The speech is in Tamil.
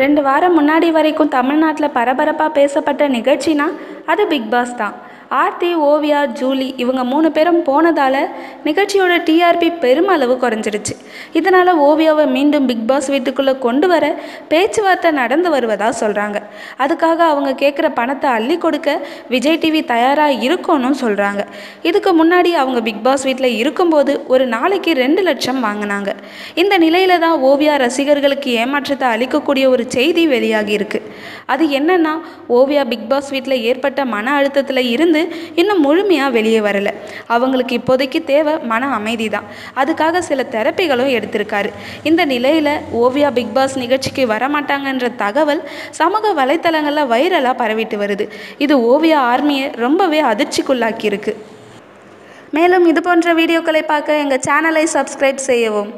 ரெண்டு வாரம் முன்னாடி வரைக்கும் தமிழ்நாட்டில் பரபரப்பாக பேசப்பட்ட நிகழ்ச்சினா அது பிக் பாஸ் தான். ஆர்த்தி ஓவியா ஜூலி இவங்க மூணு பேரும் போனதால் நிகழ்ச்சியோட டிஆர்பி பெருமளவு குறைஞ்சிருச்சு இதனால் ஓவியாவை மீண்டும் பிக் பாஸ் வீட்டுக்குள்ளே கொண்டு வர பேச்சுவார்த்தை நடந்து வருவதாக சொல்கிறாங்க அதுக்காக அவங்க கேட்குற பணத்தை அள்ளி கொடுக்க விஜய் டிவி தயாராக இருக்கணும்னு சொல்கிறாங்க இதுக்கு முன்னாடி அவங்க பிக் பாஸ் வீட்டில் இருக்கும்போது ஒரு நாளைக்கு ரெண்டு லட்சம் வாங்கினாங்க. இந்த நிலையில் தான் ஓவியா ரசிகர்களுக்கு ஏமாற்றத்தை அளிக்கக்கூடிய ஒரு செய்தி வெளியாகி இருக்கு. அது என்னன்னா ஓவியா பிக் பாஸ் வீட்டில் ஏற்பட்ட மன அழுத்தத்தில் இருந்து இன்னும் முழுமையாக வெளியே வரலை. அவங்களுக்கு இப்போதைக்கு தேவை மன அமைதி தான் அதுக்காக சில தெரப்பிகளும் எடுத்திருக்காரு. இந்த நிலையில் ஓவியா பிக் பாஸ் நிகழ்ச்சிக்கு வரமாட்டாங்கன்ற தகவல் சமூக வலைத்தளங்களில் வைரலாக பரவிட்டு வருது. இது ஓவியா ஆர்மியை ரொம்பவே அதிர்ச்சிக்குள்ளாக்கியிருக்கு. மேலும் இது போன்ற வீடியோக்களை பார்க்க எங்கள் சேனலை சப்ஸ்கிரைப் செய்யவும்.